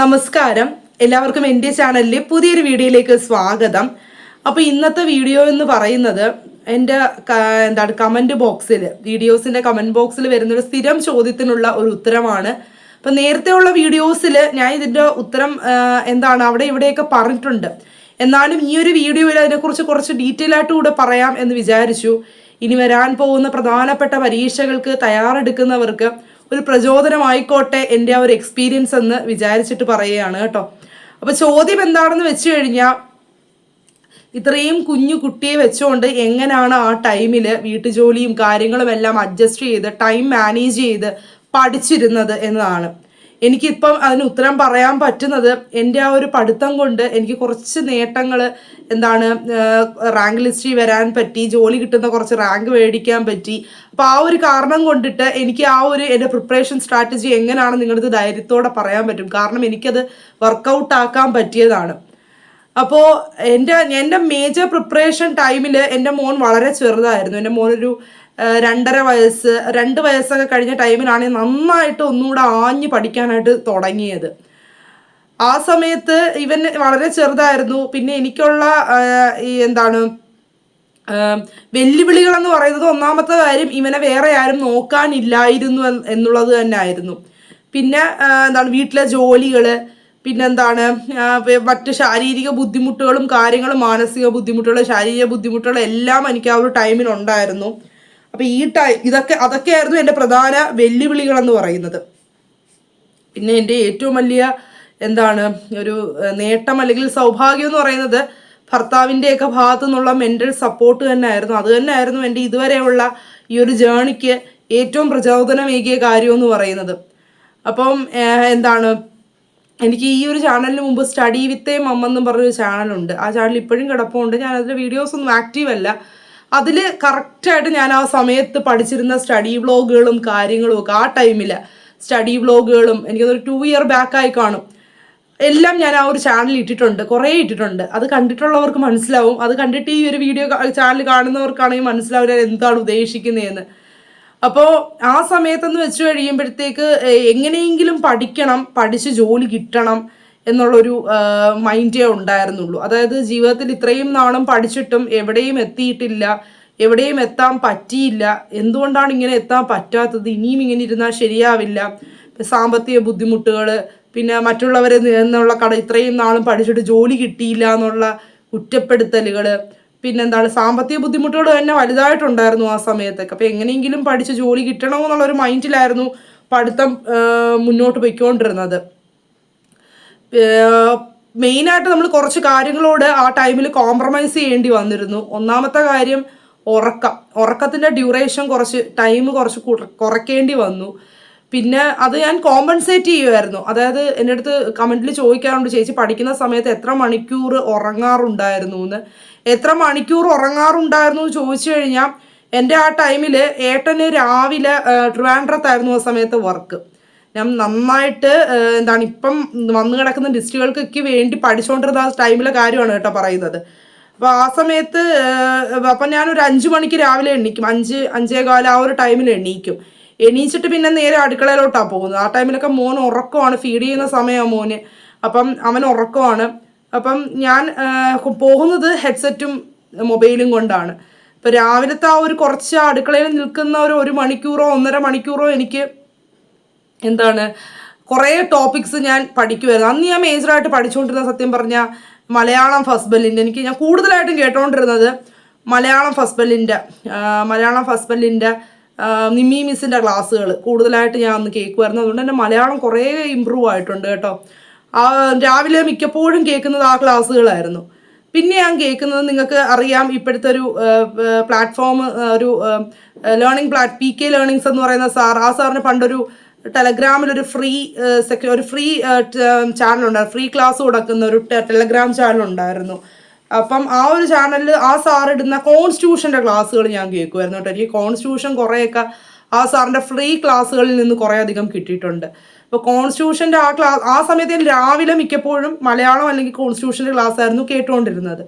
നമസ്കാരം. എല്ലാവർക്കും എന്റെ ചാനലിലെ പുതിയൊരു വീഡിയോയിലേക്ക് സ്വാഗതം. അപ്പോൾ ഇന്നത്തെ വീഡിയോ എന്ന് പറയുന്നത് എന്റെ എന്താണ് കമന്റ് ബോക്സിൽ വീഡിയോസിന്റെ കമന്റ് ബോക്സിൽ വരുന്നൊരു സ്ഥിരം ചോദ്യത്തിനുള്ള ഒരു ഉത്തരമാണ്. അപ്പം നേരത്തെയുള്ള വീഡിയോസിൽ ഞാൻ ഇതിന്റെ ഉത്തരം എന്താണ് അവിടെ ഇവിടെയൊക്കെ പറഞ്ഞിട്ടുണ്ട്. എന്നാലും ഈ ഒരു വീഡിയോയിൽ അതിനെക്കുറിച്ച് കുറച്ച് ഡീറ്റെയിൽ ആയിട്ട് കൂടെ പറയാം എന്ന് വിചാരിച്ചു. ഇനി വരാൻ പോകുന്ന പ്രധാനപ്പെട്ട പരീക്ഷകൾക്ക് തയ്യാറെടുക്കുന്നവർക്ക് ഒരു പ്രചോദനമായിക്കോട്ടെ എന്റെ ആ ഒരു എക്സ്പീരിയൻസ് എന്ന് വിചാരിച്ചിട്ട് പറയുകയാണ് കേട്ടോ. അപ്പോൾ ചോദ്യം എന്താണെന്ന് വെച്ച് കഴിഞ്ഞാൽ ഇത്രയും കുഞ്ഞു കുട്ടിയെ വെച്ചുകൊണ്ട് എങ്ങനെയാണ് ആ ടൈമിൽ വീട്ടുജോലിയും കാര്യങ്ങളും എല്ലാം അഡ്ജസ്റ്റ് ചെയ്ത് ടൈം മാനേജ് ചെയ്ത് പഠിച്ചിരുന്നത് എന്നതാണ്. എനിക്കിപ്പം അതിന് ഉത്തരം പറയാൻ പറ്റുന്നത് എന്റെ ആ ഒരു പഠിത്തം കൊണ്ട് എനിക്ക് കുറച്ച് നേട്ടങ്ങൾ എന്താണ് റാങ്ക് ലിസ്റ്റിൽ വരാൻ പറ്റി ജോലി കിട്ടുന്ന കുറച്ച് റാങ്ക് മേടിക്കാൻ പറ്റി. അപ്പോൾ ആ ഒരു കാരണം കൊണ്ടിട്ട് എനിക്ക് ആ ഒരു എന്റെ പ്രിപ്പറേഷൻ സ്ട്രാറ്റജി എങ്ങനെയാണ് നിങ്ങളത് ധൈര്യത്തോടെ പറയാൻ പറ്റും. കാരണം എനിക്കത് വർക്കൗട്ട് ആക്കാൻ പറ്റിയതാണ്. അപ്പോൾ എന്റെ എന്റെ മേജർ പ്രിപ്പറേഷൻ ടൈമിൽ എന്റെ മോൻ വളരെ ചെറുതായിരുന്നു. എന്റെ മോനൊരു രണ്ടര വയസ്സ് രണ്ട് വയസ്സൊക്കെ കഴിഞ്ഞ ടൈമിലാണ് നന്നായിട്ട് ഒന്നുകൂടെ ആഞ്ഞ് പഠിക്കാനായിട്ട് തുടങ്ങിയത്. ആ സമയത്ത് ഇവൻ വളരെ ചെറുതായിരുന്നു. പിന്നെ എനിക്കുള്ള ഈ എന്താണ് വെല്ലുവിളികളെന്ന് പറയുന്നത് ഒന്നാമത്തെ കാര്യം ഇവനെ വേറെ ആരും നോക്കാനില്ലായിരുന്നു എന്ന് എന്നുള്ളത് തന്നെ ആയിരുന്നു പിന്നെ എന്താണ് വീട്ടിലെ ജോലികൾ പിന്നെന്താണ് മറ്റ് ശാരീരിക ബുദ്ധിമുട്ടുകളും കാര്യങ്ങളും മാനസിക ബുദ്ധിമുട്ടുകൾ ശാരീരിക ബുദ്ധിമുട്ടുകളും എല്ലാം എനിക്ക് ആ ഒരു ടൈമിൽ ഉണ്ടായിരുന്നു. അപ്പോൾ ഈ ടൈം ഇതൊക്കെ അതൊക്കെയായിരുന്നു എന്റെ പ്രധാന വെല്ലുവിളികളെന്ന് പറയുന്നത്. പിന്നെ എന്റെ ഏറ്റവും വലിയ എന്താണ് ഒരു നേട്ടം അല്ലെങ്കിൽ സൗഭാഗ്യം എന്ന് പറയുന്നത് ഭർത്താവിന്റെയൊക്കെ ഭാഗത്തു നിന്നുള്ള മെന്റൽ സപ്പോർട്ട് തന്നെ ആയിരുന്നു അത് തന്നെ ആയിരുന്നു എന്റെ ഇതുവരെയുള്ള ഈ ഒരു ജേണിക്ക് ഏറ്റവും പ്രചോദനമേകിയ കാര്യം എന്ന് പറയുന്നത്. അപ്പം എന്താണ് എനിക്ക് ഈ ഒരു ചാനലിന് മുമ്പ് സ്റ്റഡി വിത്ത് മമ്മെന്നും പറഞ്ഞൊരു ചാനലുണ്ട് ആ ചാനൽ ഇപ്പോഴും കിടപ്പുണ്ട്. ഞാൻ അതിന്റെ വീഡിയോസ് ഒന്നും ആക്റ്റീവ് അല്ല. അതിൽ കറക്റ്റായിട്ട് ഞാൻ ആ സമയത്ത് പഠിച്ചിരുന്ന സ്റ്റഡി വ്ളോഗുകളും കാര്യങ്ങളും ഒക്കെ ആ ടൈമിൽ സ്റ്റഡി വ്ളോഗുകളും എനിക്കതൊരു ടു ഇയർ ബാക്കായി കാണും. എല്ലാം ഞാൻ ആ ഒരു ചാനലിൽ ഇട്ടിട്ടുണ്ട്. കുറേ ഇട്ടിട്ടുണ്ട്. അത് കണ്ടിട്ടുള്ളവർക്ക് മനസ്സിലാവും. അത് കണ്ടിട്ട് ഈ ഒരു വീഡിയോ ചാനൽ കാണുന്നവർക്കാണെങ്കിൽ മനസ്സിലാവും ഞാൻ എന്താണ് ഉദ്ദേശിക്കുന്നതെന്ന്. അപ്പോൾ ആ സമയത്തെന്ന് വെച്ച് കഴിയുമ്പോഴത്തേക്ക് എങ്ങനെയെങ്കിലും പഠിക്കണം. പഠിച്ച് ജോലി കിട്ടണം. എന്നുള്ളൊരു മൈൻഡേ ഉണ്ടായിരുന്നുള്ളൂ. അതായത് ജീവിതത്തിൽ ഇത്രയും നാളും പഠിച്ചിട്ടും എവിടെയും എത്തിയിട്ടില്ല എവിടെയും എത്താൻ പറ്റിയില്ല. എന്തുകൊണ്ടാണ് ഇങ്ങനെ എത്താൻ പറ്റാത്തത്? ഇനിയും ഇങ്ങനെ ഇരുന്നാൽ ശരിയാവില്ല. സാമ്പത്തിക ബുദ്ധിമുട്ടുകൾ പിന്നെ മറ്റുള്ളവരെ നിന്നുള്ള കട ഇത്രയും നാളും പഠിച്ചിട്ട് ജോലി കിട്ടിയില്ല എന്നുള്ള കുറ്റപ്പെടുത്തലുകൾ പിന്നെന്താണ് സാമ്പത്തിക ബുദ്ധിമുട്ടുകൾ തന്നെ വലുതായിട്ടുണ്ടായിരുന്നു ആ സമയത്തൊക്കെ. അപ്പോൾ എങ്ങനെയെങ്കിലും പഠിച്ച് ജോലി കിട്ടണമെന്നുള്ളൊരു മൈൻഡിലായിരുന്നു പഠിത്തം മുന്നോട്ട് പോയിക്കൊണ്ടിരുന്നത്. മെയിനായിട്ട് നമ്മൾ കുറച്ച് കാര്യങ്ങളോട് ആ ടൈമിൽ കോംപ്രമൈസ് ചെയ്യേണ്ടി വന്നിരുന്നു. ഒന്നാമത്തെ കാര്യം ഉറക്കം. ഉറക്കത്തിന്റെ ഡ്യൂറേഷൻ കുറച്ച് ടൈം കുറച്ച് കുറയ്ക്കേണ്ടി വന്നു. പിന്നെ അത് ഞാൻ കോമ്പൻസേറ്റ് ചെയ്യുമായിരുന്നു അതായത് എന്റെ അടുത്ത് കമന്റിൽ ചോദിക്കാറുണ്ട് ചേച്ചി പഠിക്കുന്ന സമയത്ത് എത്ര മണിക്കൂർ ഉറങ്ങാറുണ്ടായിരുന്നു? എന്ന്. എത്ര മണിക്കൂർ ഉറങ്ങാറുണ്ടായിരുന്നു എന്ന് ചോദിച്ചു കഴിഞ്ഞാൽ എന്റെ ആ ടൈമിൽ ഏട്ടന് രാവിലെ ട്രിവാൻഡ്രത്തായിരുന്നു ആ സമയത്ത് വർക്ക് ഞാൻ നന്നായിട്ട് എന്താണ് ഇപ്പം വന്നു കിടക്കുന്ന ലിസ്റ്റുകൾക്കൊക്കെ വേണ്ടി പഠിച്ചുകൊണ്ടിരുന്ന ആ ടൈമിലെ കാര്യമാണ് കേട്ടോ പറയുന്നത്. അപ്പോൾ ആ സമയത്ത് അപ്പം ഞാനൊരു അഞ്ച് മണിക്ക് രാവിലെ എണീക്കും. അഞ്ച് അഞ്ചേ കാലം ആ ഒരു ടൈമിൽ എണീക്കും. എണീച്ചിട്ട് പിന്നെ നേരെ അടുക്കളയിലോട്ടാണ് പോകുന്നത്. ആ ടൈമിലൊക്കെ മോൻ ഉറക്കമാണ്. ഫീഡ് ചെയ്യുന്ന സമയമാണ് മോന്. അപ്പം അവൻ ഉറക്കമാണ്. അപ്പം ഞാൻ പോകുന്നത് ഹെഡ്സെറ്റും മൊബൈലും കൊണ്ടാണ്. ഇപ്പം രാവിലത്തെ ആ ഒരു കുറച്ച് അടുക്കളയിൽ നിൽക്കുന്ന ഒരു ഒരു മണിക്കൂറോ ഒന്നര മണിക്കൂറോ എനിക്ക് എന്താണ്? കുറേ ടോപ്പിക്സ് ഞാൻ പഠിക്കുമായിരുന്നു അന്ന് ഞാൻ മേജറായിട്ട് പഠിച്ചുകൊണ്ടിരുന്ന സത്യം പറഞ്ഞാൽ മലയാളം ഫസ്റ്റ് ഫസ്ബലിന്റെ എനിക്ക് ഞാൻ കൂടുതലായിട്ടും കേട്ടോണ്ടിരുന്നത് മലയാളം ഫസ്റ്റ് ഫസ്ബലിന്റെ മലയാളം ഫസ്റ്റ് ഫസ്ബലിന്റെ നിമ്മി മിസ്സിന്റെ ക്ലാസ്സുകൾ കൂടുതലായിട്ട് ഞാൻ അന്ന് കേൾക്കുമായിരുന്നു അതുകൊണ്ട് തന്നെ മലയാളം കുറേ ഇമ്പ്രൂവ് ആയിട്ടുണ്ട് കേട്ടോ. ആ രാവിലെ മിക്കപ്പോഴും കേൾക്കുന്നത് ആ ക്ലാസ്സുകളായിരുന്നു പിന്നെ ഞാൻ കേൾക്കുന്നത് നിങ്ങൾക്ക് അറിയാം ഇപ്പോഴത്തെ ഒരു പ്ലാറ്റ്ഫോം ഒരു learning plat P K learnings എന്ന് പറയുന്ന സാർ ആ സാറിന് പണ്ടൊരു ടെലഗ്രാമിൽ ഒരു ഫ്രീ സെക്ഷൻ ഒരു ഫ്രീ ചാനൽ ഉണ്ടായിരുന്നു ഫ്രീ ക്ലാസ് കൊടുക്കുന്ന ഒരു ടെലഗ്രാം ചാനൽ ഉണ്ടായിരുന്നു അപ്പം ആ ഒരു ചാനലിൽ ആ സാർ ഇടുന്ന കോൺസ്റ്റിറ്റ്യൂഷന്റെ ക്ലാസ്സുകൾ ഞാൻ കേൾക്കുമായിരുന്നു കേട്ടോ. എനിക്ക് കോൺസ്റ്റിറ്റ്യൂഷൻ കുറേയൊക്കെ ആ സാറിന്റെ ഫ്രീ ക്ലാസ്സുകളിൽ നിന്ന് കുറേ അധികം കിട്ടിയിട്ടുണ്ട്. അപ്പോൾ കോൺസ്റ്റിറ്റ്യൂഷന്റെ ആ ക്ലാസ് ആ സമയത്ത് ഞാൻ രാവിലെ മിക്കപ്പോഴും മലയാളം അല്ലെങ്കിൽ കോൺസ്റ്റിറ്റ്യൂഷന്റെ ക്ലാസ് ആയിരുന്നു കേട്ടുകൊണ്ടിരുന്നത്.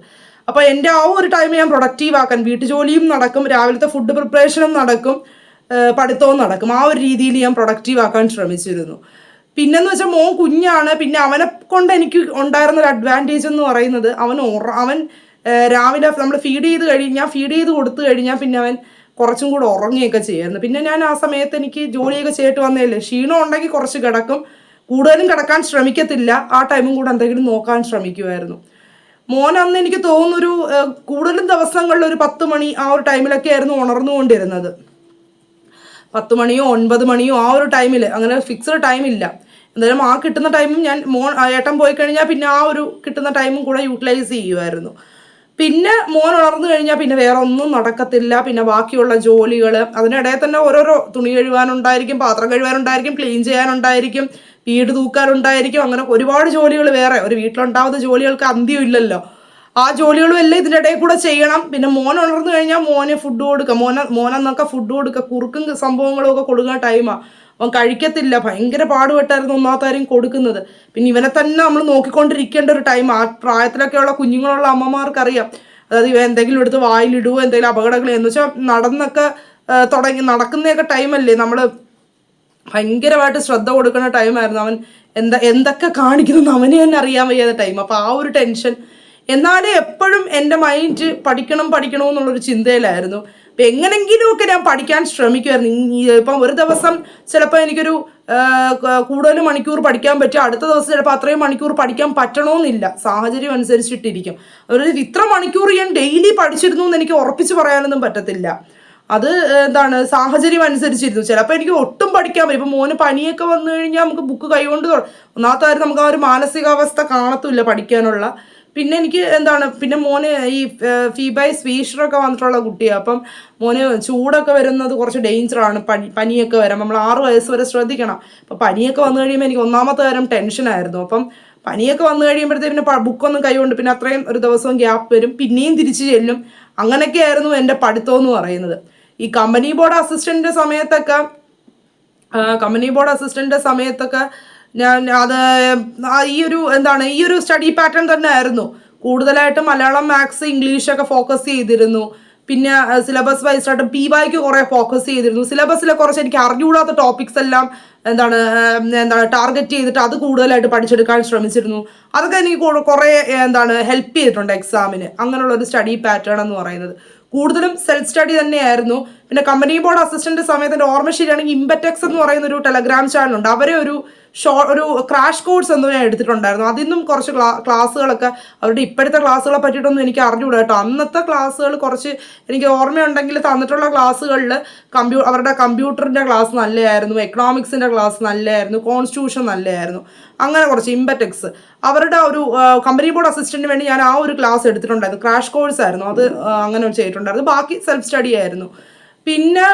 അപ്പോൾ എന്റെ ആ ഒരു ടൈം ഞാൻ പ്രൊഡക്റ്റീവ് ആക്കാൻ വീട്ടുജോലിയും നടക്കും രാവിലത്തെ ഫുഡ് പ്രിപ്പറേഷനും നടക്കും. പഠിത്തവും നടക്കും. ആ ഒരു രീതിയിൽ ഞാൻ പ്രൊഡക്റ്റീവ് ആക്കാൻ ശ്രമിച്ചിരുന്നു. പിന്നെന്ന് വെച്ചാൽ മോൻ കുഞ്ഞാണ്. പിന്നെ അവനെ കൊണ്ട് എനിക്ക് ഉണ്ടായിരുന്ന ഒരു അഡ്വാന്റേജ് എന്ന് പറയുന്നത് അവൻ അവൻ രാവിലെ നമ്മൾ ഫീഡ് ചെയ്ത് കഴിഞ്ഞ് ഞാൻ ഫീഡ് ചെയ്ത് കൊടുത്തു കഴിഞ്ഞാൽ പിന്നെ അവൻ കുറച്ചും കൂടെ ഉറങ്ങുകയൊക്കെ ചെയ്യുന്നു. പിന്നെ ഞാൻ ആ സമയത്ത് എനിക്ക് ജോലിയൊക്കെ ചെയ്തിട്ട് വന്നതല്ലേ ക്ഷീണം ഉണ്ടെങ്കിൽ കുറച്ച് കിടക്കും. കൂടുതലും കിടക്കാൻ ശ്രമിക്കത്തില്ല. ആ ടൈമും കൂടെ എന്തെങ്കിലും നോക്കാൻ ശ്രമിക്കുമായിരുന്നു മോൻ അന്ന് എനിക്ക് തോന്നുന്നൊരു കൂടുതലും ദിവസങ്ങളിൽ ഒരു പത്ത് മണി ആ ഒരു ടൈമിലൊക്കെ ആയിരുന്നു ഉണർന്നുകൊണ്ടിരുന്നത്. പത്ത് മണിയോ ഒൻപത് മണിയോ ആ ഒരു ടൈമിൽ അങ്ങനെ ഫിക്സ്ഡ് ടൈം ഇല്ല. എന്തായാലും ആ കിട്ടുന്ന ടൈമും ഞാൻ മോൻ ഏട്ടൻ പോയി കഴിഞ്ഞാൽ പിന്നെ ആ ഒരു കിട്ടുന്ന ടൈമും കൂടെ യൂട്ടിലൈസ് ചെയ്യുമായിരുന്നു പിന്നെ മോൻ ഉണർന്നു കഴിഞ്ഞാൽ പിന്നെ വേറെ ഒന്നും നടക്കത്തില്ല. പിന്നെ ബാക്കിയുള്ള ജോലികൾ അതിനിടയിൽ തന്നെ ഓരോരോ തുണി കഴുകാനുണ്ടായിരിക്കും പാത്രം കഴുകാനുണ്ടായിരിക്കും ക്ലീൻ ചെയ്യാനുണ്ടായിരിക്കും വീട് തൂക്കാനുണ്ടായിരിക്കും അങ്ങനെ ഒരുപാട് ജോലികൾ വേറെ. ഒരു വീട്ടിലുണ്ടാവുന്ന ജോലികൾക്ക് അന്ത്യം ഇല്ലല്ലോ. ആ ജോലികളും എല്ലാം ഇതിന്റെ ഇടയിൽ കൂടെ ചെയ്യണം. പിന്നെ മോൻ ഉണർന്നു കഴിഞ്ഞാൽ മോനെ ഫുഡ് കൊടുക്കുക മോന മോനെന്നൊക്കെ ഫുഡ് കൊടുക്കുക കുറുക്കും സംഭവങ്ങളും ഒക്കെ കൊടുക്കുന്ന ടൈമാണ് അവൻ കഴിക്കത്തില്ല. ഭയങ്കര പാടുപെട്ടായിരുന്നു ഒന്നാമത്താരും കൊടുക്കുന്നത്. പിന്നെ ഇവനെ തന്നെ നമ്മൾ നോക്കിക്കൊണ്ടിരിക്കേണ്ട ഒരു ടൈം ആ. പ്രായത്തിലൊക്കെയുള്ള കുഞ്ഞുങ്ങളുള്ള അമ്മമാർക്കറിയാം. അതായത് ഇവ എന്തെങ്കിലും എടുത്ത് വായിലിടുവോ എന്തെങ്കിലും അപകടങ്ങൾ എന്ന് വെച്ചാൽ നടന്നൊക്കെ തുടങ്ങി നടക്കുന്നതൊക്കെ ടൈമല്ലേ നമ്മൾ ഭയങ്കരമായിട്ട് ശ്രദ്ധ കൊടുക്കുന്ന ടൈമായിരുന്നു അവൻ എന്താ എന്തൊക്കെ കാണിക്കുന്നു അവനെ തന്നെ അറിയാൻ വയ്യാത്ത ടൈം അപ്പോൾ ആ ഒരു ടെൻഷൻ എന്നാലും എപ്പോഴും എന്റെ മൈൻഡ് പഠിക്കണം പഠിക്കണം എന്നുള്ളൊരു ചിന്തയിലായിരുന്നു. അപ്പം എങ്ങനെങ്കിലുമൊക്കെ ഞാൻ പഠിക്കാൻ ശ്രമിക്കുമായിരുന്നു ഇപ്പം ഒരു ദിവസം ചിലപ്പോൾ എനിക്കൊരു കൂടുതൽ മണിക്കൂർ പഠിക്കാൻ പറ്റും. അടുത്ത ദിവസം ചിലപ്പോൾ അത്രയും മണിക്കൂർ പഠിക്കാൻ പറ്റണമെന്നില്ല സാഹചര്യം അനുസരിച്ചിട്ടിരിക്കും. ഒരു ഇത്ര മണിക്കൂർ ഞാൻ ഡെയിലി പഠിച്ചിരുന്നു എന്ന് എനിക്ക് ഉറപ്പിച്ച് പറയാനൊന്നും പറ്റത്തില്ല. അത് എന്താണ് സാഹചര്യം അനുസരിച്ചിരുന്നു. ചിലപ്പോൾ എനിക്ക് ഒട്ടും പഠിക്കാൻ പറ്റും ഇപ്പം മോന് പനിയൊക്കെ വന്നു കഴിഞ്ഞാൽ നമുക്ക് ബുക്ക് കൈകൊണ്ട് ഒന്നാമത്തെ കാര്യം നമുക്ക് ആ ഒരു മാനസികാവസ്ഥ കാണത്തില്ല പഠിക്കാനുള്ള. പിന്നെ എനിക്ക് എന്താണ് പിന്നെ മോന് ഈ ഫീബൈ സ്വീഷറൊക്കെ വന്നിട്ടുള്ള കുട്ടിയാണ് അപ്പം മോന് ചൂടൊക്കെ വരുന്നത് കുറച്ച് ഡേഞ്ചറാണ് പനി പനിയൊക്കെ വരാം. നമ്മൾ ആറ് വയസ്സ് വരെ ശ്രദ്ധിക്കണം. അപ്പം പനിയൊക്കെ വന്നു കഴിയുമ്പോൾ എനിക്ക് ഒന്നാമത്തെ കാര്യം ടെൻഷനായിരുന്നു അപ്പം പനിയൊക്കെ വന്നു കഴിയുമ്പോഴത്തേക്ക് പിന്നെ ബുക്കൊന്നും കൈകൊണ്ട് പിന്നെ അത്രയും ഒരു ദിവസവും ഗ്യാപ്പ് വരും. പിന്നെയും തിരിച്ചു ചെല്ലും. അങ്ങനെയൊക്കെയായിരുന്നു എന്റെ പഠിത്തം എന്ന് പറയുന്നത്. ഈ കമ്പനി ബോർഡ് അസിസ്റ്റന്റിന്റെ സമയത്തൊക്കെ കമ്പനി ബോർഡ് അസിസ്റ്റന്റിന്റെ സമയത്തൊക്കെ ഞാൻ അത് ഈ ഒരു എന്താണ് ഈ ഒരു സ്റ്റഡി പാറ്റേൺ തന്നെ ആയിരുന്നു കൂടുതലായിട്ടും മലയാളം മാത്സ് ഇംഗ്ലീഷൊക്കെ ഫോക്കസ് ചെയ്തിരുന്നു. പിന്നെ സിലബസ് വൈസ് ആയിട്ട് പി വൈക്ക് കുറേ ഫോക്കസ് ചെയ്തിരുന്നു. സിലബസിലെ കുറച്ച് എനിക്ക് അറിഞ്ഞുകൂടാത്ത ടോപ്പിക്സ് എല്ലാം എന്താണ് എന്താണ് ടാർഗറ്റ് ചെയ്തിട്ട് അത് കൂടുതലായിട്ട് പഠിച്ചെടുക്കാൻ ശ്രമിച്ചിരുന്നു. അതൊക്കെ എനിക്ക് കുറേ- എന്താണ് ഹെൽപ്പ് ചെയ്തിട്ടുണ്ട് എക്സാമിന് അങ്ങനെയുള്ള ഒരു സ്റ്റഡി പാറ്റേൺ എന്ന് പറയുന്നത്. കൂടുതലും സെൽഫ് സ്റ്റഡി തന്നെയായിരുന്നു. പിന്നെ കമ്പനി ബോർഡ് അസിസ്റ്റന്റ് സമയത്ത് ഓർമ്മ ശരിയാണെങ്കിൽ ഇമ്പറ്റെക്സ് എന്ന് പറയുന്ന ഒരു ടെലഗ്രാം ചാനലുണ്ട് അവരെ ഒരു ഷോ ഒരു ക്രാഷ് കോഴ്സ് എന്തോ ഞാൻ എടുത്തിട്ടുണ്ടായിരുന്നു. അതിൽ നിന്നും കുറച്ച് ക്ലാ ക്ലാസ്സുകളൊക്കെ അവരുടെ ഇപ്പോഴത്തെ ക്ലാസ്സുകളെ പറ്റിയിട്ടൊന്നും എനിക്ക് അറിഞ്ഞുകൂടാ കേട്ടോ. അന്നത്തെ ക്ലാസ്സുകൾ കുറച്ച് എനിക്ക് ഓർമ്മയുണ്ടെങ്കിൽ തന്നിട്ടുള്ള ക്ലാസ്സുകളിൽ കമ്പ്യൂ അവരുടെ കമ്പ്യൂട്ടറിന്റെ ക്ലാസ് നല്ലതായിരുന്നു എക്കണോമിക്സിന്റെ ക്ലാസ് നല്ലതായിരുന്നു കോൺസ്റ്റിറ്റ്യൂഷൻ നല്ലതായിരുന്നു അങ്ങനെ കുറച്ച് ഇമ്പറ്റെക്സ്. അവരുടെ ഒരു കമ്പനി ബോർഡ് അസിസ്റ്റന്റിന് വേണ്ടി ഞാൻ ആ ഒരു ക്ലാസ് എടുത്തിട്ടുണ്ടായിരുന്നു. ക്രാഷ് കോഴ്സ് ആയിരുന്നു അത് അങ്ങനെ ചെയ്തിട്ടുണ്ടായിരുന്നു. ബാക്കി സെൽഫ് സ്റ്റഡി ആയിരുന്നു. പിന്നെ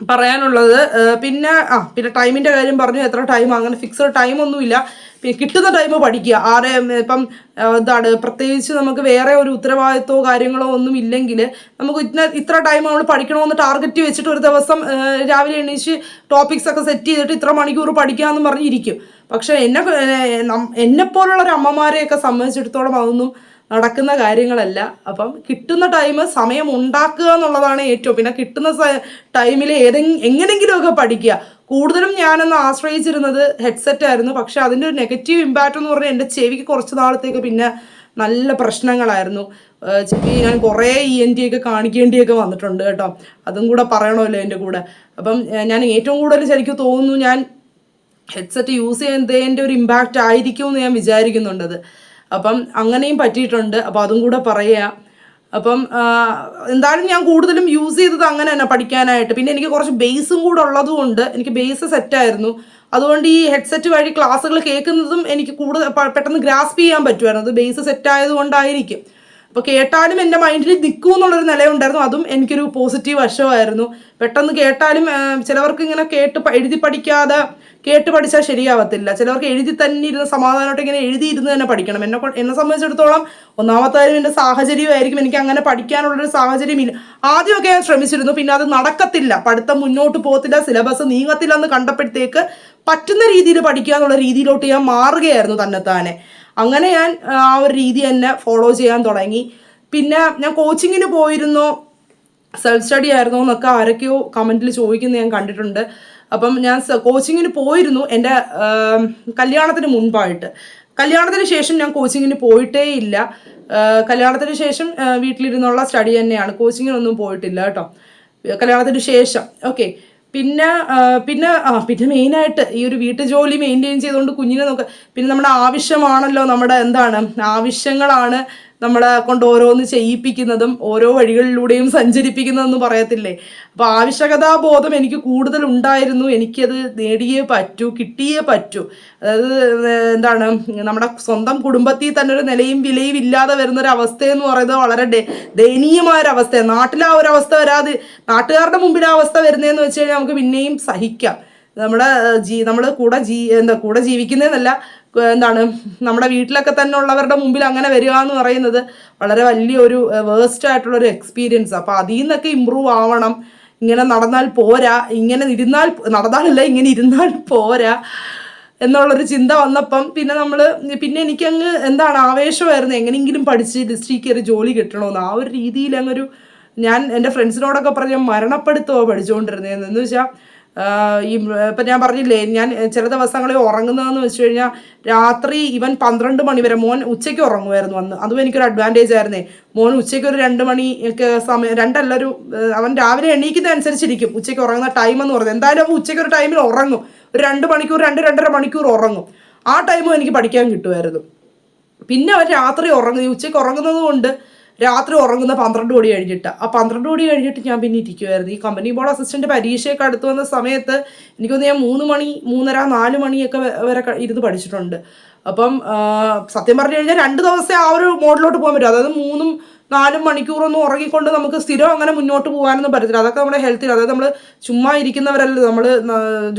പറയാനുള്ളത്. പിന്നെ ആ പിന്നെ ടൈമിന്റെ കാര്യം പറഞ്ഞു. എത്ര ടൈം? അങ്ങനെ ഫിക്സഡ് ടൈം ഒന്നുമില്ല. പിന്നെ കിട്ടുന്ന ടൈം പഠിക്കുക. ആരെ ഇപ്പം എന്താണ് പ്രത്യേകിച്ച് നമുക്ക് വേറെ ഒരു ഉത്തരവാദിത്തമോ കാര്യങ്ങളോ ഒന്നും ഇല്ലെങ്കിൽ നമുക്ക് ഇന്ന ഇത്ര ടൈം നമ്മൾ പഠിക്കണമെന്ന് ടാർഗറ്റ് വെച്ചിട്ട് ഒരു ദിവസം രാവിലെ എണീച്ച് ടോപ്പിക്സ് ഒക്കെ സെറ്റ് ചെയ്തിട്ട് ഇത്ര മണിക്കൂർ പഠിക്കാമെന്ന് പറഞ്ഞിരിക്കും പക്ഷേ എന്നെ എന്നെപ്പോലുള്ള ഒരു അമ്മമാരെയൊക്കെ സംബന്ധിച്ചിടത്തോളം അതൊന്നും നടക്കുന്ന കാര്യങ്ങളല്ല. അപ്പം കിട്ടുന്ന ടൈം സമയം ഉണ്ടാക്കുക എന്നുള്ളതാണ് ഏറ്റവും. പിന്നെ കിട്ടുന്ന ടൈമിൽ ഏതെങ്കിലും എങ്ങനെങ്കിലുമൊക്കെ പഠിക്കുക. കൂടുതലും ഞാനൊന്ന് ആശ്രയിച്ചിരുന്നത് ഹെഡ്സെറ്റ് ആയിരുന്നു. പക്ഷെ അതിന്റെ ഒരു നെഗറ്റീവ് ഇമ്പാക്റ്റ് എന്ന് പറഞ്ഞാൽ എന്റെ ചെവിക്ക് കുറച്ച് നാളത്തേക്ക് പിന്നെ നല്ല പ്രശ്നങ്ങളായിരുന്നു. ചെവി ഞാൻ കുറേ ഇ എൻ ടി ഒക്കെ കാണിക്കേണ്ടിയൊക്കെ വന്നിട്ടുണ്ട് കേട്ടോ. അതും കൂടെ പറയണമല്ലോ എന്റെ കൂടെ. അപ്പം ഞാൻ ഏറ്റവും കൂടുതൽ ശരിക്കും തോന്നുന്നു ഞാൻ ഹെഡ്സെറ്റ് യൂസ് ചെയ്യുന്നതിന്റെ ഒരു ഇമ്പാക്റ്റ് ആയിരിക്കും എന്ന് ഞാൻ വിചാരിക്കുന്നുണ്ടത്. അപ്പം അങ്ങനെയും പറ്റിയിട്ടുണ്ട്. അപ്പോൾ അതും കൂടെ പറയുക അപ്പം എന്തായാലും ഞാൻ കൂടുതലും യൂസ് ചെയ്തത് അങ്ങനെ തന്നെ പഠിക്കാനായിട്ട്. പിന്നെ എനിക്ക് കുറച്ച് ബേസും കൂടെ ഉള്ളതുകൊണ്ട് എനിക്ക് ബേസ് സെറ്റായിരുന്നു അതുകൊണ്ട് ഈ ഹെഡ്സെറ്റ് വഴി ക്ലാസ്സുകൾ കേൾക്കുന്നതും എനിക്ക് കൂടുതൽ പെട്ടെന്ന് ഗ്രാസ്പ് ചെയ്യാൻ പറ്റുമായിരുന്നു. അത് ബേസ് സെറ്റ് ആയതുകൊണ്ടായിരിക്കും അപ്പോൾ കേട്ടാലും എന്റെ മൈൻഡിൽ നിൽക്കൂ എന്നുള്ളൊരു നിലയുണ്ടായിരുന്നു. അതും എനിക്കൊരു പോസിറ്റീവ് വശമായിരുന്നു. പെട്ടെന്ന് കേട്ടാലും ചിലവർക്ക് ഇങ്ങനെ കേട്ട് എഴുതി പഠിക്കാതെ കേട്ട് പഠിച്ചാൽ ശരിയാവത്തില്ല. ചിലവർക്ക് എഴുതി തന്നെ ഇരുന്ന് സമാധാനമായിട്ട് ഇങ്ങനെ എഴുതിയിരുന്ന് തന്നെ പഠിക്കണം. എന്നെ എന്നെ സംബന്ധിച്ചിടത്തോളം ഒന്നാമത്തെ കാര്യം എന്റെ സാഹചര്യമായിരിക്കും. എനിക്ക് അങ്ങനെ പഠിക്കാനുള്ളൊരു സാഹചര്യമില്ല. ആദ്യമൊക്കെ ഞാൻ ശ്രമിച്ചിരുന്നു. പിന്നെ അത് നടക്കത്തില്ല. പഠിത്തം മുന്നോട്ട് പോകത്തില്ല. സിലബസ് നീങ്ങത്തില്ല എന്ന് കണ്ടപ്പോഴത്തേക്ക് പറ്റുന്ന രീതിയിൽ പഠിക്കുക എന്നുള്ള രീതിയിലോട്ട് ഞാൻ മാറുകയായിരുന്നു തന്നെത്താനെ. അങ്ങനെ ഞാൻ ആ ഒരു രീതി തന്നെ ഫോളോ ചെയ്യാൻ തുടങ്ങി. പിന്നെ ഞാൻ കോച്ചിങ്ങിന് പോയിരുന്നു. സെൽഫ് സ്റ്റഡി ആയിരുന്നു എന്നൊക്കെ ആരൊക്കെയോ കമന്റിൽ ചോദിക്കുന്നത് ഞാൻ കണ്ടിട്ടുണ്ട്. അപ്പം ഞാൻ കോച്ചിങ്ങിന് പോയിരുന്നു എന്റെ കല്യാണത്തിന് മുൻപായിട്ട് കല്യാണത്തിന് ശേഷം ഞാൻ കോച്ചിങ്ങിന് പോയിട്ടേ ഇല്ല. കല്യാണത്തിന് ശേഷം വീട്ടിലിരുന്നുള്ള സ്റ്റഡി തന്നെയാണ്. കോച്ചിങ്ങിനൊന്നും പോയിട്ടില്ല കേട്ടോ. കല്യാണത്തിന് ശേഷം. ഓക്കെ പിന്നെ പിന്നെ ആ പിന്നെ മെയിനായിട്ട് ഈ ഒരു വീട്ടു ജോലി മെയിന്റെയിൻ ചെയ്തുകൊണ്ട് കുഞ്ഞിനെ നോക്കുക പിന്നെ നമ്മുടെ ആവശ്യമാണല്ലോ നമ്മുടെ എന്താണ് ആവശ്യങ്ങളാണ് നമ്മളെ കൊണ്ട് ഓരോന്ന് ചെയ്യിപ്പിക്കുന്നതും ഓരോ വഴികളിലൂടെയും സഞ്ചരിപ്പിക്കുന്നതെന്ന് പറയത്തില്ലേ? അപ്പോൾ ആവശ്യകതാ ബോധം എനിക്ക് കൂടുതൽ ഉണ്ടായിരുന്നു എനിക്കത് നേടിയേ പറ്റൂ കിട്ടിയേ പറ്റൂ. അതായത് എന്താണ് നമ്മുടെ സ്വന്തം കുടുംബത്തിൽ തന്നെ ഒരു നിലയും വിലയും ഇല്ലാതെ വരുന്ന ഒരു അവസ്ഥയെന്ന് പറയുന്നത് വളരെ ദയനീയമായ ഒരു അവസ്ഥയാണ് നാട്ടിൽ ആ ഒരു അവസ്ഥ വരാതെ നാട്ടുകാരുടെ മുമ്പിൽ ആ അവസ്ഥ വരുന്നതെന്ന് വെച്ച് കഴിഞ്ഞാൽ നമുക്ക് പിന്നെയും സഹിക്കാം. നമ്മുടെ ജീ നമ്മൾ കൂടെ ജീ എന്താ കൂടെ ജീവിക്കുന്നതെന്നല്ല എന്താണ് നമ്മുടെ വീട്ടിലൊക്കെ തന്നെ ഉള്ളവരുടെ മുമ്പിൽ അങ്ങനെ വരിക എന്ന് പറയുന്നത് വളരെ വലിയൊരു വേസ്റ്റ് ആയിട്ടുള്ള ഒരു എക്സ്പീരിയൻസ് അപ്പോൾ അതിൽ നിന്നൊക്കെ ഇമ്പ്രൂവ് ആവണം. ഇങ്ങനെ നടന്നാൽ പോരാ. ഇങ്ങനെ ഇരുന്നാൽ നടന്നാലല്ല ഇങ്ങനെ ഇരുന്നാൽ പോരാ എന്നുള്ളൊരു ചിന്ത വന്നപ്പം പിന്നെ നമ്മൾ പിന്നെ എനിക്കങ്ങ് എന്താണ് ആവേശമായിരുന്നു. എങ്ങനെയെങ്കിലും പഠിച്ച് ഡിസ്ട്രിക്ട് കയറി ജോലി കിട്ടണമെന്ന് ആ ഒരു രീതിയിൽ അങ്ങൊരു ഞാൻ എന്റെ ഫ്രണ്ട്സിനോടൊക്കെ പറഞ്ഞ മരണപ്പെടുത്തുമോ പഠിച്ചുകൊണ്ടിരുന്നത് എന്ന് വെച്ചാൽ ഈ ഇപ്പം ഞാൻ പറഞ്ഞില്ലേ ഞാൻ ചില ദിവസങ്ങളിൽ ഉറങ്ങുന്നതെന്ന് വെച്ച് കഴിഞ്ഞാൽ രാത്രി ഇവൻ പന്ത്രണ്ട് മണി വരെ മോൻ ഉച്ചയ്ക്ക് ഉറങ്ങുമായിരുന്നു അന്ന്. അതും എനിക്കൊരു അഡ്വാന്റേജ് ആയിരുന്നേ. മോൻ ഉച്ചയ്ക്ക് ഒരു രണ്ട് മണി ഒക്കെ സമയം രണ്ടല്ല ഒരു അവൻ രാവിലെ എണീക്കുന്ന അനുസരിച്ചിരിക്കും ഉച്ചയ്ക്ക് ഉറങ്ങുന്ന ടൈം എന്ന് പറയുന്നത് എന്തായാലും അവൻ ഉച്ചയ്ക്ക് ഒരു ടൈമിൽ ഉറങ്ങും. ഒരു രണ്ട് മണിക്കൂർ രണ്ട് രണ്ടര മണിക്കൂർ ഉറങ്ങും. ആ ടൈമും എനിക്ക് പഠിക്കാൻ കിട്ടുമായിരുന്നു. പിന്നെ അവൻ രാത്രി ഉറങ്ങും. ഉച്ചയ്ക്ക് ഉറങ്ങുന്നത് കൊണ്ട് രാത്രി ഉറങ്ങുന്ന പന്ത്രണ്ട് കോടി കഴിഞ്ഞിട്ട്. ആ പന്ത്രണ്ട് കോടി കഴിഞ്ഞിട്ട് ഞാൻ പിന്നെ ഇരിക്കുമായിരുന്നു ഈ കമ്പനി ബോർഡ് അസിസ്റ്റന്റ് പരീക്ഷയൊക്കെ അടുത്ത് വന്ന സമയത്ത് എനിക്കൊന്ന് ഞാൻ മൂന്ന് മണി മൂന്നര നാല് മണിയൊക്കെ വരെ ഇരുന്ന് പഠിച്ചിട്ടുണ്ട്. അപ്പം സത്യം പറഞ്ഞു കഴിഞ്ഞാൽ രണ്ട് ദിവസമേ ആ ഒരു മോഡിലോട്ട് പോകാൻ പറ്റും. അതായത് മൂന്നും നാലും മണിക്കൂറൊന്നും ഉറങ്ങിക്കൊണ്ട് നമുക്ക് സ്ഥിരം അങ്ങനെ മുന്നോട്ട് പോകാനൊന്നും പറ്റത്തില്ല. അതൊക്കെ നമ്മുടെ ഹെൽത്തിൽ അതായത് നമ്മൾ ചുമ്മാ ഇരിക്കുന്നവരല്ല നമ്മൾ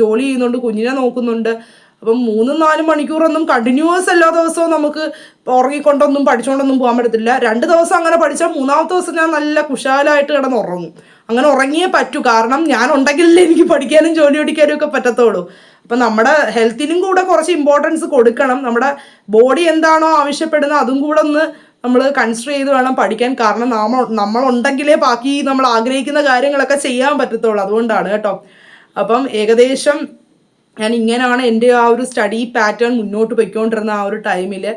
ജോലി ചെയ്യുന്നുണ്ട് കുഞ്ഞിനെ നോക്കുന്നുണ്ട്. അപ്പം മൂന്നും നാലും മണിക്കൂറൊന്നും കണ്ടിന്യൂസ് എല്ലാ ദിവസവും നമുക്ക് ഉറങ്ങിക്കൊണ്ടൊന്നും പഠിച്ചുകൊണ്ടൊന്നും പോകാൻ പറ്റത്തില്ല. രണ്ട് ദിവസം അങ്ങനെ പഠിച്ചാൽ മൂന്നാമത്തെ ദിവസം ഞാൻ നല്ല കുശാലായിട്ട് കിടന്ന് ഉറങ്ങും അങ്ങനെ ഉറങ്ങിയേ പറ്റൂ. കാരണം ഞാൻ ഉണ്ടെങ്കിലല്ലേ എനിക്ക് പഠിക്കാനും ജോലി പഠിക്കാനും ഒക്കെ പറ്റത്തുള്ളൂ. അപ്പം നമ്മുടെ ഹെൽത്തിനും കൂടെ കുറച്ച് ഇമ്പോർട്ടൻസ് കൊടുക്കണം. നമ്മുടെ ബോഡി എന്താണോ ആവശ്യപ്പെടുന്നത് അതും കൂടെ ഒന്ന് നമ്മൾ കൺസിഡർ ചെയ്ത് വേണം പഠിക്കാൻ. കാരണം നമ്മൾ നമ്മളുണ്ടെങ്കിലേ ബാക്കി നമ്മൾ ആഗ്രഹിക്കുന്ന കാര്യങ്ങളൊക്കെ ചെയ്യാൻ പറ്റത്തുള്ളൂ. അതുകൊണ്ടാണ് കേട്ടോ. അപ്പം ഏകദേശം ഞാൻ ഇങ്ങനെയാണ് എന്റെ ആ ഒരു സ്റ്റഡി പാറ്റേൺ മുന്നോട്ട് പോയിക്കൊണ്ടിരുന്ന ആ ഒരു ടൈമിൽ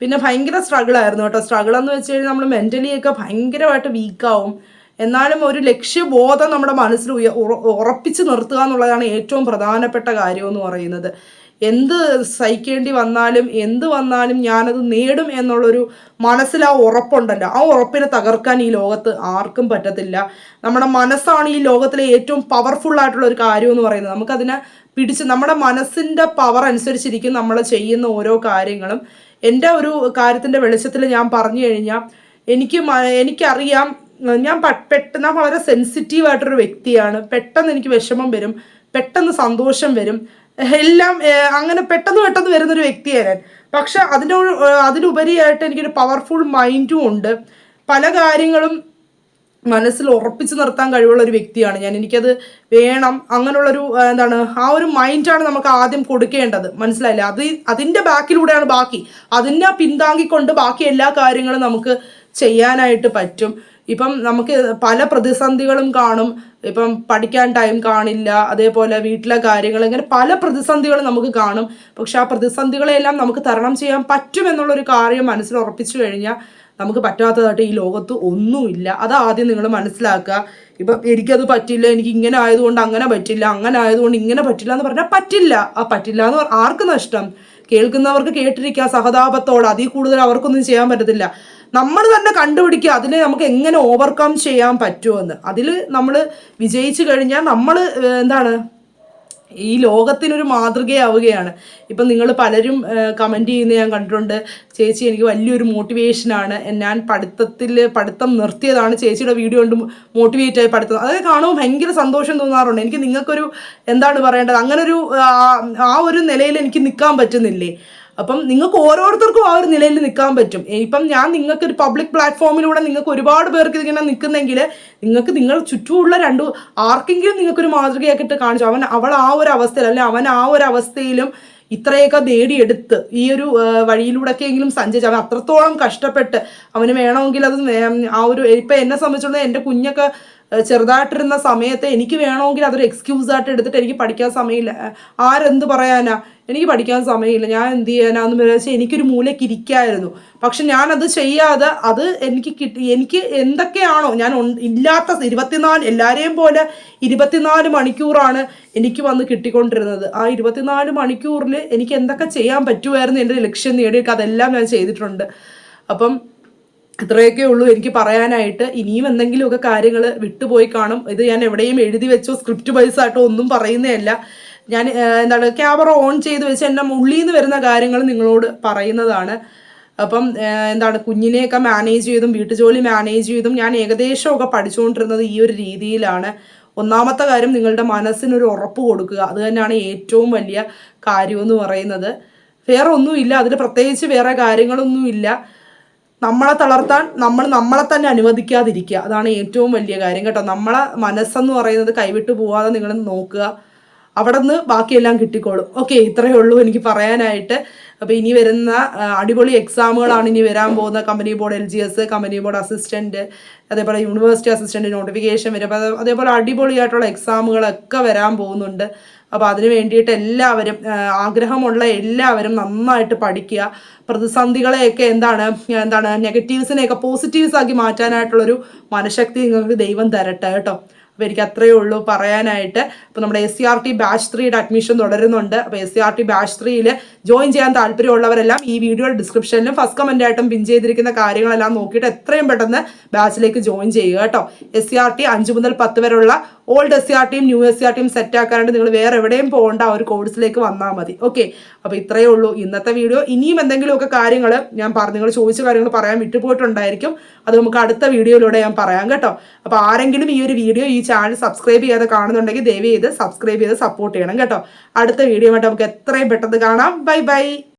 പിന്നെ ഭയങ്കര സ്ട്രഗിൾ ആയിരുന്നു കേട്ടോ. സ്ട്രഗിൾ എന്ന് വെച്ച് കഴിഞ്ഞാൽ നമ്മൾ മെന്റലിയൊക്കെ ഭയങ്കരമായിട്ട് വീക്കാവും എന്നാലും ഒരു ലക്ഷ്യബോധം നമ്മുടെ മനസ്സിൽ ഉയ- ഉറ- ഉറപ്പിച്ച് നിർത്തുക എന്നുള്ളതാണ് ഏറ്റവും പ്രധാനപ്പെട്ട കാര്യം എന്ന് പറയുന്നത്. എന്ത് സഹിക്കേണ്ടി വന്നാലും എന്ത് വന്നാലും ഞാനത് നേടും എന്നുള്ളൊരു മനസ്സിൽ ആ ഉറപ്പുണ്ടല്ലോ. ആ ഉറപ്പിനെ തകർക്കാൻ ഈ ലോകത്ത് ആർക്കും പറ്റത്തില്ല. നമ്മുടെ മനസ്സാണ് ഈ ലോകത്തിലെ ഏറ്റവും പവർഫുൾ ആയിട്ടുള്ള ഒരു കാര്യം എന്ന് പറയുന്നത്. നമുക്കതിനെ പിടിച്ച് നമ്മുടെ മനസ്സിന്റെ പവർ അനുസരിച്ചിരിക്കും നമ്മൾ ചെയ്യുന്ന ഓരോ കാര്യങ്ങളും. എന്റെ ഒരു കാര്യത്തിന്റെ വെളിച്ചത്തിൽ ഞാൻ പറഞ്ഞു കഴിഞ്ഞാൽ എനിക്ക് എനിക്കറിയാം ഞാൻ പെട്ടെന്ന് ഞാൻ വളരെ സെൻസിറ്റീവ് ആയിട്ടൊരു വ്യക്തിയാണ്. പെട്ടെന്ന് എനിക്ക് വിഷമം വരും പെട്ടെന്ന് സന്തോഷം വരും. എല്ലാം അങ്ങനെ പെട്ടെന്ന് പെട്ടെന്ന് വരുന്നൊരു വ്യക്തിയാണ് ഞാൻ. പക്ഷെ അതിനോട് അതിനുപരിയായിട്ട് എനിക്കൊരു പവർഫുൾ മൈൻഡും ഉണ്ട്. പല കാര്യങ്ങളും മനസ്സിൽ ഉറപ്പിച്ചു നിർത്താൻ കഴിവുള്ള ഒരു വ്യക്തിയാണ് ഞാൻ. എനിക്കത് വേണം. അങ്ങനെയുള്ളൊരു എന്താണ് ആ ഒരു മൈൻഡാണ് നമുക്ക് ആദ്യം കൊടുക്കേണ്ടത്. മനസ്സിലായില്ലേ? അത് അതിന്റെ ബാക്കിലൂടെയാണ് ബാക്കി. അതിനെ പിന്താങ്ങിക്കൊണ്ട് ബാക്കി എല്ലാ കാര്യങ്ങളും നമുക്ക് ചെയ്യാനായിട്ട് പറ്റും. ഇപ്പം നമുക്ക് പല പ്രതിസന്ധികളും കാണും. ഇപ്പം പഠിക്കാൻ ടൈം കാണില്ല. അതേപോലെ വീട്ടിലെ കാര്യങ്ങൾ ഇങ്ങനെ പല പ്രതിസന്ധികളും നമുക്ക് കാണും. പക്ഷെ ആ പ്രതിസന്ധികളെല്ലാം നമുക്ക് തരണം ചെയ്യാൻ പറ്റും എന്നുള്ളൊരു കാര്യം മനസ്സിൽ ഉറപ്പിച്ചു കഴിഞ്ഞാൽ നമുക്ക് പറ്റാത്തതായിട്ട് ഈ ലോകത്ത് ഒന്നുമില്ല. അത് ആദ്യം നിങ്ങൾ മനസ്സിലാക്കുക. ഇപ്പം എനിക്കത് പറ്റില്ല എനിക്ക് ഇങ്ങനെ ആയതുകൊണ്ട് അങ്ങനെ പറ്റില്ല അങ്ങനെ ആയതുകൊണ്ട് ഇങ്ങനെ പറ്റില്ല എന്ന് പറഞ്ഞാൽ പറ്റില്ല. ആ പറ്റില്ല എന്ന് പറഞ്ഞാൽ ആർക്ക് നഷ്ടം? കേൾക്കുന്നവർക്ക് കേട്ടിരിക്കുക സഹതാപത്തോടെ. അതിൽ കൂടുതൽ അവർക്കൊന്നും ചെയ്യാൻ പറ്റത്തില്ല. നമ്മൾ തന്നെ കണ്ടുപിടിക്കുക അതിനെ നമുക്ക് എങ്ങനെ ഓവർകം ചെയ്യാൻ പറ്റുമെന്ന്. അതിൽ നമ്മൾ വിജയിച്ചു കഴിഞ്ഞാൽ നമ്മൾ എന്താണ്? ഈ ലോകത്തിനൊരു മാതൃകയാവുകയാണ്. ഇപ്പം നിങ്ങൾ പലരും കമന്റ് ചെയ്യുന്ന ഞാൻ കണ്ടിട്ടുണ്ട് ചേച്ചി എനിക്ക് വലിയൊരു മോട്ടിവേഷനാണ് ഞാൻ പഠിത്തത്തിൽ പഠിത്തം നിർത്തിയതാണ് ചേച്ചിയുടെ വീഡിയോ കൊണ്ട് മോട്ടിവേറ്റ് ആയി പഠിത്തം. അതൊക്കെ കാണുമ്പോൾ ഭയങ്കര സന്തോഷം തോന്നാറുണ്ട്. എനിക്ക് നിങ്ങൾക്കൊരു എന്താണ് പറയേണ്ടത്? അങ്ങനൊരു ആ ഒരു നിലയിൽ എനിക്ക് നിൽക്കാൻ പറ്റുന്നില്ലേ? അപ്പം നിങ്ങൾക്ക് ഓരോരുത്തർക്കും ആ ഒരു നിലയിൽ നിൽക്കാൻ പറ്റും. ഇപ്പം ഞാൻ നിങ്ങൾക്ക് ഒരു പബ്ലിക് പ്ലാറ്റ്ഫോമിലൂടെ നിങ്ങൾക്ക് ഒരുപാട് പേർക്ക് ഇതിങ്ങനെ നിൽക്കുന്നെങ്കിൽ നിങ്ങൾക്ക് നിങ്ങൾ ചുറ്റുമുള്ള രണ്ടു ആർക്കെങ്കിലും നിങ്ങൾക്കൊരു മാതൃകയാക്കിയിട്ട് കാണിച്ചു. അവൻ അവൾ ആ ഒരു അവസ്ഥയിൽ അല്ലെ അവൻ ആ ഒരു അവസ്ഥയിലും ഇത്രയൊക്കെ നേടിയെടുത്ത് ഈ ഒരു വഴിയിലൂടെ വഴിയിലൂടെയൊക്കെ എങ്കിലും സഞ്ചരിച്ച് അവൻ അത്രത്തോളം കഷ്ടപ്പെട്ട് അവന് വേണമെങ്കിൽ അത് ആ ഒരു ഇപ്പം എന്നെ സംബന്ധിച്ചിടത്തോളം എന്റെ കുഞ്ഞൊക്കെ ചെറുതായിട്ടിരുന്ന സമയത്ത് എനിക്ക് വേണമെങ്കിൽ അതൊരു എക്സ്ക്യൂസ് ആയിട്ട് എടുത്തിട്ട് എനിക്ക് പഠിക്കാൻ സമയമില്ല. ആരെന്ത് പറയാനാ? എനിക്ക് പഠിക്കാൻ സമയമില്ല. ഞാൻ എന്ത് ചെയ്യാനാന്ന് വിചാരിച്ചാൽ എനിക്കൊരു മൂലയ്ക്ക് ഇരിക്കായിരുന്നു. പക്ഷെ ഞാനത് ചെയ്യാതെ അത് എനിക്ക് കിട്ടി. എനിക്ക് എന്തൊക്കെയാണോ ഞാൻ ഇല്ലാത്ത ഇരുപത്തിനാല് എല്ലാവരെയും പോലെ ഇരുപത്തിനാല് മണിക്കൂറാണ് എനിക്ക് വന്ന് കിട്ടിക്കൊണ്ടിരുന്നത്. ആ ഇരുപത്തിനാല് മണിക്കൂറിൽ എനിക്ക് എന്തൊക്കെ ചെയ്യാൻ പറ്റുമായിരുന്നു എന്റെ ലക്ഷ്യം നേടിയിട്ട് അതെല്ലാം ഞാൻ ചെയ്തിട്ടുണ്ട്. അപ്പം ഇത്രയൊക്കെ ഉള്ളൂ എനിക്ക് പറയാനായിട്ട്. ഇനിയും എന്തെങ്കിലുമൊക്കെ കാര്യങ്ങൾ വിട്ടുപോയി കാണും. ഇത് ഞാൻ എവിടെയും എഴുതി വെച്ചോ സ്ക്രിപ്റ്റ് വൈസ് ആയിട്ടോ ഒന്നും പറയുന്നതല്ല. ഞാൻ എന്താണ് ക്യാമറ ഓൺ ചെയ്ത് വെച്ച് എന്റെ ഉള്ളിൽ നിന്ന് വരുന്ന കാര്യങ്ങൾ നിങ്ങളോട് പറയുന്നതാണ്. അപ്പം എന്താണ് കുഞ്ഞിനെയൊക്കെ മാനേജ് ചെയ്തും വീട്ടുജോലി മാനേജ് ചെയ്തും ഞാൻ ഏകദേശമൊക്കെ പഠിച്ചുകൊണ്ടിരുന്നത് ഈ ഒരു രീതിയിലാണ്. ഒന്നാമത്തെ കാര്യം നിങ്ങളുടെ മനസ്സിനൊരു ഉറപ്പ് കൊടുക്കുക. അത് തന്നെയാണ് ഏറ്റവും വലിയ കാര്യമെന്ന് പറയുന്നത്. വേറെ ഒന്നുമില്ല അതിൽ പ്രത്യേകിച്ച് വേറെ കാര്യങ്ങളൊന്നുമില്ല. നമ്മളെ തളർത്താൻ നമ്മൾ നമ്മളെ തന്നെ അനുവദിക്കാതിരിക്കുക. അതാണ് ഏറ്റവും വലിയ കാര്യം കേട്ടോ. നമ്മളെ മനസ്സെന്ന് പറയുന്നത് കൈവിട്ട് പോവാതെ നിങ്ങൾ നോക്കുക. അവിടെ നിന്ന് ബാക്കിയെല്ലാം കിട്ടിക്കോളും. ഓക്കെ ഇത്രയേ ഉള്ളൂ എനിക്ക് പറയാനായിട്ട്. അപ്പോൾ ഇനി വരുന്ന അടിപൊളി എക്സാമുകളാണ് ഇനി വരാൻ പോകുന്ന company board L G S company board assistant അതേപോലെ യൂണിവേഴ്സിറ്റി അസിസ്റ്റന്റ് നോട്ടിഫിക്കേഷൻ വരും. അപ്പോൾ അതേപോലെ അടിപൊളിയായിട്ടുള്ള എക്സാമുകളൊക്കെ വരാൻ പോകുന്നുണ്ട്. അപ്പോൾ അതിനു വേണ്ടിയിട്ട് എല്ലാവരും ആഗ്രഹമുള്ള എല്ലാവരും നന്നായിട്ട് പഠിക്കുക. പ്രതിസന്ധികളെയൊക്കെ എന്താണ് എന്താണ് നെഗറ്റീവ്സിനെയൊക്കെ പോസിറ്റീവ്സ് ആക്കി മാറ്റാനായിട്ടുള്ളൊരു മനഃശക്തി നിങ്ങൾക്ക് ദൈവം തരട്ടെ കേട്ടോ. അപ്പോൾ എനിക്ക് അത്രയേ ഉള്ളൂ പറയാനായിട്ട്. അപ്പോൾ നമ്മുടെ S C R T batch ത്രീയുടെ അഡ്മിഷൻ തുടരുന്നുണ്ട്. അപ്പോൾ S C R T batch ത്രീയിൽ ജോയിൻ ചെയ്യാൻ താല്പര്യമുള്ളവരെല്ലാം ഈ വീഡിയോയുടെ ഡിസ്ക്രിപ്ഷനിലും ഫസ്റ്റ് കമന്റായിട്ടും പിൻ ചെയ്തിരിക്കുന്ന കാര്യങ്ങളെല്ലാം നോക്കിയിട്ട് എത്രയും പെട്ടെന്ന് ബാച്ചിലേക്ക് ജോയിൻ ചെയ്യുക കേട്ടോ. എസ് സി ആർ ടി അഞ്ച് മുതൽ പത്ത് വരെയുള്ള ഓൾഡ് എസ് സി ആർ ടിയും ന്യൂ എസ് സി ആർ ടിയും സെറ്റ് ആക്കാനായിട്ട് നിങ്ങൾ വേറെ എവിടെയും പോകേണ്ട ആ ഒരു കോഴ്സിലേക്ക് വന്നാൽ മതി. ഓക്കെ അപ്പോൾ ഇത്രയേ ഉള്ളൂ ഇന്നത്തെ വീഡിയോ ഇനിയും എന്തെങ്കിലുമൊക്കെ കാര്യങ്ങൾ ഞാൻ പറഞ്ഞു നിങ്ങൾ ചോദിച്ച കാര്യങ്ങൾ പറയാൻ വിട്ടുപോയിട്ടുണ്ടായിരിക്കും. അത് നമുക്ക് അടുത്ത വീഡിയോയിലൂടെ ഞാൻ പറയാം കേട്ടോ. അപ്പോൾ ആരെങ്കിലും ഈ ഒരു വീഡിയോ ഈ ചാനൽ സബ്സ്ക്രൈബ് ചെയ്യാതെ കാണുന്നുണ്ടെങ്കിൽ ദയവ് ചെയ്ത് സബ്സ്ക്രൈബ് ചെയ്ത് സപ്പോർട്ട് ചെയ്യണം കേട്ടോ. അടുത്ത വീഡിയോ ആയിട്ട് നമുക്ക് എത്രയും പെട്ടെന്ന് കാണാം. Bye bye